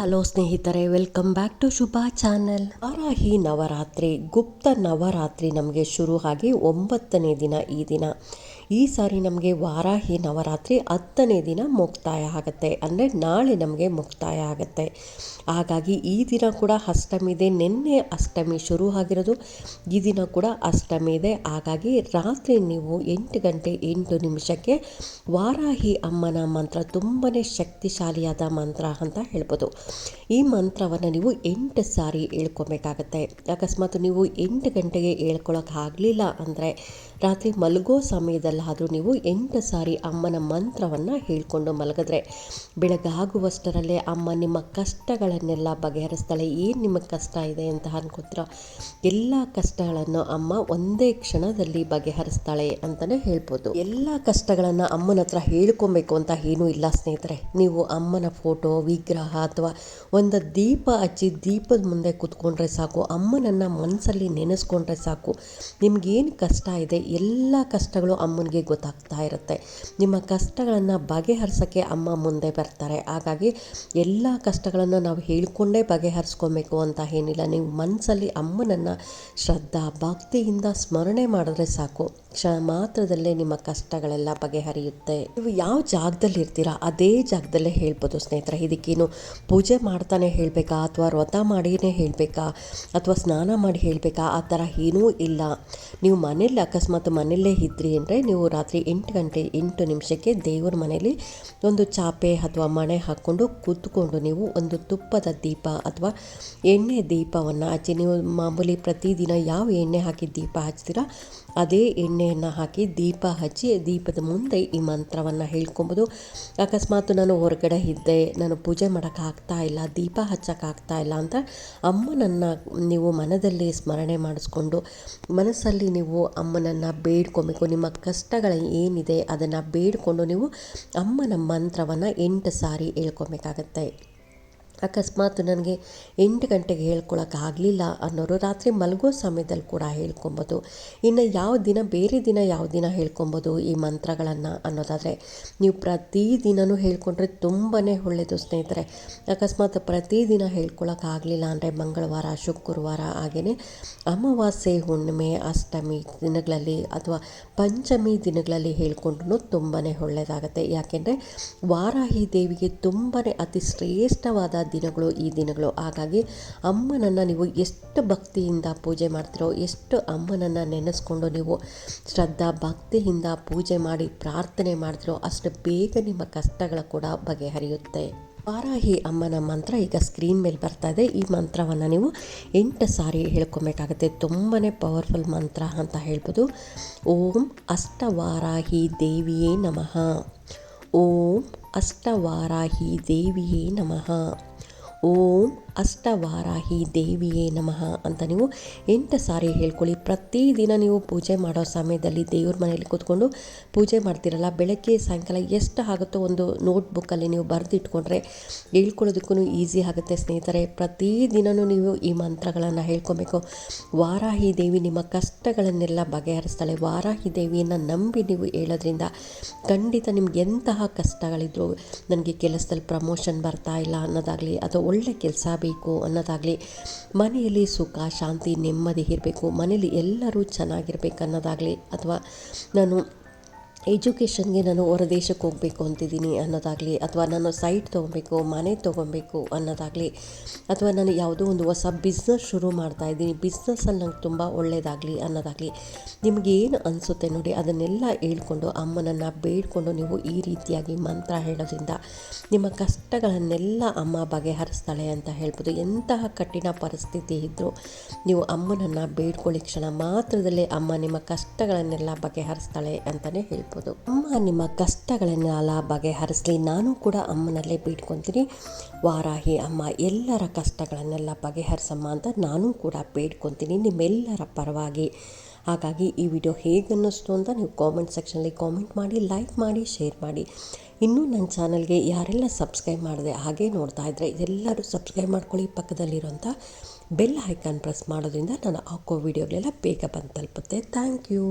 Hello ಸ್ನೇಹಿತರೆ welcome back to Shubha channel Varahi Navaratri, Gupta Navaratri ನಮಗೆ ಶುರು ಆಗಿ ಒಂಬತ್ತನೇ ದಿನ ಈ ದಿನ. ಈ ಸಾರಿ ನಮಗೆ ವಾರಾಹಿ ನವರಾತ್ರಿ ಹತ್ತನೇ ದಿನ ಮುಕ್ತಾಯ ಆಗುತ್ತೆ. ಅಂದರೆ ನಾಳೆ ನಮಗೆ ಮುಕ್ತಾಯ ಆಗುತ್ತೆ. ಹಾಗಾಗಿ ಈ ದಿನ ಕೂಡ ಅಷ್ಟಮಿ ಇದೆ. ನಿನ್ನೆ ಅಷ್ಟಮಿ ಶುರು ಆಗಿರೋದು. ಈ ದಿನ ಕೂಡ ಅಷ್ಟಮಿ ಇದೆ. ಹಾಗಾಗಿ ರಾತ್ರಿ ನೀವು ಎಂಟು ಗಂಟೆ ಎಂಟು ನಿಮಿಷಕ್ಕೆ ವಾರಾಹಿ ಅಮ್ಮನ ಮಂತ್ರ ತುಂಬಾ ಶಕ್ತಿಶಾಲಿಯಾದ ಮಂತ್ರ ಅಂತ ಹೇಳ್ಬೋದು. ಈ ಮಂತ್ರವನ್ನು ನೀವು ಎಂಟು ಸಾರಿ ಹೇಳ್ಕೊಬೇಕಾಗತ್ತೆ. ಅಕಸ್ಮಾತ್ ನೀವು ಎಂಟು ಗಂಟೆಗೆ ಹೇಳ್ಕೊಳಕ್ಕಾಗಲಿಲ್ಲ ಅಂದರೆ ರಾತ್ರಿ ಮಲಗೋ ಸಮಯದಲ್ಲಾದರೂ ನೀವು ಎಂಟು ಸಾರಿ ಅಮ್ಮನ ಮಂತ್ರವನ್ನು ಹೇಳ್ಕೊಂಡು ಮಲಗಿದ್ರೆ. ಬೆಳಗಾಗುವಷ್ಟರಲ್ಲೇ ಅಮ್ಮ ನಿಮ್ಮ ಕಷ್ಟಗಳನ್ನೆಲ್ಲ ಬಗೆಹರಿಸ್ತಾಳೆ. ಏನು ನಿಮಗೆ ಕಷ್ಟ ಇದೆ ಅಂತ ಅನ್ಕೋತೀರ? ಎಲ್ಲ ಕಷ್ಟಗಳನ್ನು ಅಮ್ಮ ಒಂದೇ ಕ್ಷಣದಲ್ಲಿ ಬಗೆಹರಿಸ್ತಾಳೆ ಅಂತಲೇ ಹೇಳ್ಬೋದು. ಎಲ್ಲ ಕಷ್ಟಗಳನ್ನು ಅಮ್ಮನ ಹತ್ರ ಹೇಳ್ಕೊಬೇಕು ಅಂತ ಏನೂ ಇಲ್ಲ ಸ್ನೇಹಿತರೆ. ನೀವು ಅಮ್ಮನ ಫೋಟೋ, ವಿಗ್ರಹ ಅಥವಾ ಒಂದು ದೀಪ ಹಚ್ಚಿ ದೀಪದ ಮುಂದೆ ಕೂತ್ಕೊಂಡ್ರೆ ಸಾಕು. ಅಮ್ಮನನ್ನು ಮನಸ್ಸಲ್ಲಿ ನೆನೆಸ್ಕೊಂಡ್ರೆ ಸಾಕು. ನಿಮ್ಗೇನು ಕಷ್ಟ ಇದೆ? ಎಲ್ಲ ಕಷ್ಟಗಳು ಅಮ್ಮನಿಗೆ ಗೊತ್ತಾಗ್ತಾ ಇರುತ್ತೆ. ನಿಮ್ಮ ಕಷ್ಟಗಳನ್ನು ಬಗೆಹರಿಸೋಕ್ಕೆ ಅಮ್ಮ ಮುಂದೆ ಬರ್ತಾರೆ. ಹಾಗಾಗಿ ಎಲ್ಲ ಕಷ್ಟಗಳನ್ನು ನಾವು ಹೇಳಿಕೊಂಡೇ ಬಗೆಹರಿಸ್ಕೊಬೇಕು ಅಂತ ಏನಿಲ್ಲ. ನೀವು ಮನಸ್ಸಲ್ಲಿ ಅಮ್ಮನನ್ನು ಶ್ರದ್ಧಾ, ಭಕ್ತಿಯಿಂದ ಸ್ಮರಣೆ ಮಾಡಿದ್ರೆ ಸಾಕು. ಕ್ಷ ಮಾತ್ರದಲ್ಲೇ ನಿಮ್ಮ ಕಷ್ಟಗಳೆಲ್ಲ ಬಗೆಹರಿಯುತ್ತೆ. ನೀವು ಯಾವ ಜಾಗದಲ್ಲಿ ಇರ್ತೀರಾ, ಅದೇ ಜಾಗದಲ್ಲೇ ಹೇಳ್ಬೋದು ಸ್ನೇಹಿತರೆ. ಇದಕ್ಕೇನು ಪೂಜೆ ಮಾಡ್ತಾನೆ ಹೇಳಬೇಕಾ, ಅಥವಾ ವ್ರತ ಮಾಡಿಯೇ ಹೇಳಬೇಕಾ, ಅಥವಾ ಸ್ನಾನ ಮಾಡಿ ಹೇಳಬೇಕಾ, ಆ ಥರ ಏನೂ ಇಲ್ಲ. ನೀವು ಮನೇಲಿ ಅಕಸ್ಮಾತ್ ಮನೆಯಲ್ಲೇ ಇದ್ರಿ ಅಂದರೆ ನೀವು ರಾತ್ರಿ ಎಂಟು ಗಂಟೆ ಎಂಟು ನಿಮಿಷಕ್ಕೆ ದೇವರ ಮನೆಯಲ್ಲಿ ಒಂದು ಚಾಪೆ ಅಥವಾ ಮಣೆ ಹಾಕ್ಕೊಂಡು ಕೂತ್ಕೊಂಡು ನೀವು ಒಂದು ತುಪ್ಪದ ದೀಪ ಅಥವಾ ಎಣ್ಣೆ ದೀಪವನ್ನು ಹಚ್ಚಿ, ನೀವು ಮಾಮೂಲಿ ಪ್ರತಿದಿನ ಯಾವ ಎಣ್ಣೆ ಹಾಕಿ ದೀಪ ಹಚ್ತೀರಾ, ಅದೇ ಎಣ್ಣೆಯನ್ನು ಹಾಕಿ ದೀಪ ಹಚ್ಚಿ ದೀಪದ ಮುಂದೆ ಈ ಮಂತ್ರವನ್ನು ಹೇಳ್ಕೊಬೋದು. ಅಕಸ್ಮಾತ್ ನಾನು ಹೊರಗಡೆ ಇದ್ದೆ, ನಾನು ಪೂಜೆ ಮಾಡೋಕ್ಕಾಗ್ತಾ ಇಲ್ಲ, ದೀಪ ಹಚ್ಚೋಕ್ಕಾಗ್ತಾ ಇಲ್ಲ ಅಂತ ಅಮ್ಮನನ್ನು ನೀವು ಮನದಲ್ಲಿ ಸ್ಮರಣೆ ಮಾಡಿಸ್ಕೊಂಡು, ಮನಸ್ಸಲ್ಲಿ ನೀವು ಅಮ್ಮನನ್ನು ಬೇಡ್ಕೊಬೇಕು, ನಿಮ್ಮ ಕಷ್ಟಗಳು ಏನಿದೆ ಅದನ್ನು ಬೇಡಿಕೊಂಡು ನೀವು ಅಮ್ಮನ ಮಂತ್ರವನ್ನು ಎಂಟು ಸಾರಿ ಹೇಳ್ಕೊಬೇಕಾಗತ್ತೆ. ಅಕಸ್ಮಾತ್ ನನಗೆ ಎಂಟು ಗಂಟೆಗೆ ಹೇಳ್ಕೊಳಕ್ಕಾಗಲಿಲ್ಲ ಅನ್ನೋರು ರಾತ್ರಿ ಮಲಗೋ ಸಮಯದಲ್ಲಿ ಕೂಡ ಹೇಳ್ಕೊಬೋದು. ಇನ್ನು ಯಾವ ದಿನ, ಬೇರೆ ದಿನ ಯಾವ ದಿನ ಹೇಳ್ಕೊಬೋದು ಈ ಮಂತ್ರಗಳನ್ನು ಅನ್ನೋದಾದರೆ, ನೀವು ಪ್ರತಿ ದಿನವೂ ಹೇಳ್ಕೊಂಡ್ರೆ ತುಂಬಾ ಒಳ್ಳೆಯದು ಸ್ನೇಹಿತರೆ. ಅಕಸ್ಮಾತ್ ಪ್ರತಿದಿನ ಹೇಳ್ಕೊಳಕ್ಕಾಗಲಿಲ್ಲ ಅಂದರೆ ಮಂಗಳವಾರ, ಶುಕ್ರವಾರ ಹಾಗೆಯೇ ಅಮಾವಾಸ್ಯೆ, ಹುಣ್ಣಿಮೆ, ಅಷ್ಟಮಿ ದಿನಗಳಲ್ಲಿ ಅಥವಾ ಪಂಚಮಿ ದಿನಗಳಲ್ಲಿ ಹೇಳ್ಕೊಂಡ್ರೂ ತುಂಬಾ ಒಳ್ಳೆಯದಾಗತ್ತೆ ಯಾಕೆಂದರೆ ವಾರಾಹಿ ದೇವಿಗೆ ತುಂಬಾ ಅತಿ ಶ್ರೇಷ್ಠವಾದ ದಿನಗಳು, ಈ ದಿನಗಳು. ಹಾಗಾಗಿ ಅಮ್ಮನನ್ನು ನೀವು ಎಷ್ಟು ಭಕ್ತಿಯಿಂದ ಪೂಜೆ ಮಾಡ್ತಿರೋ, ಎಷ್ಟು ಅಮ್ಮನನ್ನು ನೆನೆಸ್ಕೊಂಡು ನೀವು ಶ್ರದ್ಧಾ, ಭಕ್ತಿಯಿಂದ ಪೂಜೆ ಮಾಡಿ ಪ್ರಾರ್ಥನೆ ಮಾಡ್ತಿರೋ ಅಷ್ಟು ಬೇಗ ನಿಮ್ಮ ಕಷ್ಟಗಳು ಕೂಡ ಬಗೆಹರಿಯುತ್ತೆ. ವಾರಾಹಿ ಅಮ್ಮನ ಮಂತ್ರ ಈಗ ಸ್ಕ್ರೀನ್ ಮೇಲೆ ಬರ್ತಾ ಇದೆ. ಈ ಮಂತ್ರವನ್ನು ನೀವು ಎಂಟು ಸಾರಿ ಹೇಳ್ಕೊಬೇಕಾಗುತ್ತೆ. ತುಂಬಾ ಪವರ್ಫುಲ್ ಮಂತ್ರ ಅಂತ ಹೇಳ್ಬೋದು. ಓಂ ಅಷ್ಟವಾರಾಹಿ ದೇವಿಯೇ ನಮಃ. ಓಂ ಅಷ್ಟವಾರಾಹಿ ದೇವಿಯೇ ನಮಃ. ಓಂ ಅಷ್ಟವಾರಾಹಿ ದೇವಿಯೇ ನಮಃ ಅಂತ ನೀವು ಎಂಟು ಸಾರಿ ಹೇಳ್ಕೊಳ್ಳಿ. ಪ್ರತಿದಿನ ನೀವು ಪೂಜೆ ಮಾಡೋ ಸಮಯದಲ್ಲಿ ದೇವ್ರ ಮನೆಯಲ್ಲಿ ಕೂತ್ಕೊಂಡು ಪೂಜೆ ಮಾಡ್ತಿರಲ್ಲ, ಬೆಳಗ್ಗೆ, ಸಾಯಂಕಾಲ ಎಷ್ಟು ಆಗುತ್ತೋ ಒಂದು ನೋಟ್ಬುಕ್ಕಲ್ಲಿ ನೀವು ಬರೆದಿಟ್ಕೊಂಡ್ರೆ ಹೇಳ್ಕೊಳ್ಳೋದಕ್ಕೂ ಈಸಿ ಆಗುತ್ತೆ. ಸ್ನೇಹಿತರೆ ಪ್ರತಿದಿನವೂ ನೀವು ಈ ಮಂತ್ರಗಳನ್ನು ಹೇಳ್ಕೊಬೇಕು. ವಾರಾಹಿ ದೇವಿ ನಿಮ್ಮ ಕಷ್ಟಗಳನ್ನೆಲ್ಲ ಬಗೆಹರಿಸ್ತಾಳೆ. ವಾರಾಹಿ ದೇವಿಯನ್ನು ನಂಬಿ ನೀವು ಹೇಳೋದ್ರಿಂದ ಖಂಡಿತ ನಿಮ್ಗೆ ಎಂತಹ ಕಷ್ಟಗಳಿದ್ರು, ನನಗೆ ಕೆಲಸದಲ್ಲಿ ಪ್ರಮೋಷನ್ ಬರ್ತಾ ಇಲ್ಲ ಅನ್ನೋದಾಗಲಿ ಅಥವಾ ಒಳ್ಳೆ ಕೆಲಸ ಬೇಕು ಅನ್ನೋದಾಗಲಿ ಮನೆಯಲ್ಲಿ ಸುಖ ಶಾಂತಿ ನೆಮ್ಮದಿ ಇರಬೇಕು. ಮನೇಲಿ ಎಲ್ಲರೂ ಚೆನ್ನಾಗಿರ್ಬೇಕು ಅನ್ನೋದಾಗಲಿ. ಅಥವಾ ನಾನು ಎಜುಕೇಷನ್ಗೆ ನಾನು ಹೊರದೇಶಕ್ಕೆ ಹೋಗಬೇಕು ಅಂತಿದ್ದೀನಿ ಅನ್ನೋದಾಗಲಿ, ಅಥವಾ ನಾನು ಸೈಟ್ ತೊಗೊಬೇಕು, ಮನೆ ತೊಗೊಬೇಕು ಅನ್ನೋದಾಗಲಿ, ಅಥವಾ ನಾನು ಯಾವುದೋ ಒಂದು ಹೊಸ ಬಿಸ್ನೆಸ್ ಶುರು ಮಾಡ್ತಾ ಇದ್ದೀನಿ ಬಿಸ್ನೆಸ್ಸಲ್ಲಿ ನಂಗೆ ತುಂಬ ಒಳ್ಳೆಯದಾಗಲಿ ಅನ್ನೋದಾಗಲಿ ಏನು ಅನಿಸುತ್ತೆ ನೋಡಿ, ಅದನ್ನೆಲ್ಲ ಹೇಳ್ಕೊಂಡು ಅಮ್ಮನನ್ನು ಬೇಡ್ಕೊಂಡು ನೀವು ಈ ರೀತಿಯಾಗಿ ಮಂತ್ರ ಹೇಳೋದ್ರಿಂದ ನಿಮ್ಮ ಕಷ್ಟಗಳನ್ನೆಲ್ಲ ಅಮ್ಮ ಬಗೆಹರಿಸ್ತಾಳೆ ಅಂತ ಹೇಳ್ಬೋದು. ಎಂತಹ ಕಠಿಣ ಪರಿಸ್ಥಿತಿ ಇದ್ದರೂ ನೀವು ಅಮ್ಮನನ್ನು ಬೇಡ್ಕೊಳ್ಳಿ ಕ್ಷಣ ಮಾತ್ರದಲ್ಲೇ ಅಮ್ಮ ನಿಮ್ಮ ಕಷ್ಟಗಳನ್ನೆಲ್ಲ ಬಗೆಹರಿಸ್ತಾಳೆ ಅಂತಲೇ ಹೇಳ್ಬೋದು ಅಮ್ಮ ನಿಮ್ಮ ಕಷ್ಟಗಳನ್ನೆಲ್ಲ ಬಗೆಹರಿಸಲಿ ನಾನು ಕೂಡ ಅಮ್ಮನಲ್ಲೇ ಬೇಡ್ಕೊತೀನಿ. ವಾರಾಹಿ ಅಮ್ಮ, ಎಲ್ಲರ ಕಷ್ಟಗಳನ್ನೆಲ್ಲ ಬಗೆಹರಿಸಮ್ಮ ಅಂತ ನಾನು ಕೂಡ ಬೇಡ್ಕೊತೀನಿ ನಿಮ್ಮೆಲ್ಲರ ಪರವಾಗಿ. ಹಾಗಾಗಿ ಈ ವಿಡಿಯೋ ಹೇಗೆ ಅನ್ನಿಸ್ತು ಅಂತ ನೀವು ಕಾಮೆಂಟ್ ಸೆಕ್ಷನಲ್ಲಿ ಕಾಮೆಂಟ್ ಮಾಡಿ ಲೈಕ್ ಮಾಡಿ ಶೇರ್ ಮಾಡಿ. ಇನ್ನೂ ನನ್ನ ಚಾನಲ್ಗೆ ಯಾರೆಲ್ಲ ಸಬ್ಸ್ಕ್ರೈಬ್ ಮಾಡಿದೆ ಹಾಗೆ ನೋಡ್ತಾ ಇದ್ದರೆ ಎಲ್ಲರೂ ಸಬ್ಸ್ಕ್ರೈಬ್ ಮಾಡ್ಕೊಳ್ಳಿ. ಪಕ್ಕದಲ್ಲಿರೋಂಥ ಬೆಲ್ ಐಕಾನ್ ಪ್ರೆಸ್ ಮಾಡೋದ್ರಿಂದ ನಾನು ಹಾಕೋ ವಿಡಿಯೋಗಳೆಲ್ಲ ಬೇಗ ಬಂದು ತಲುಪುತ್ತೆ. Thank you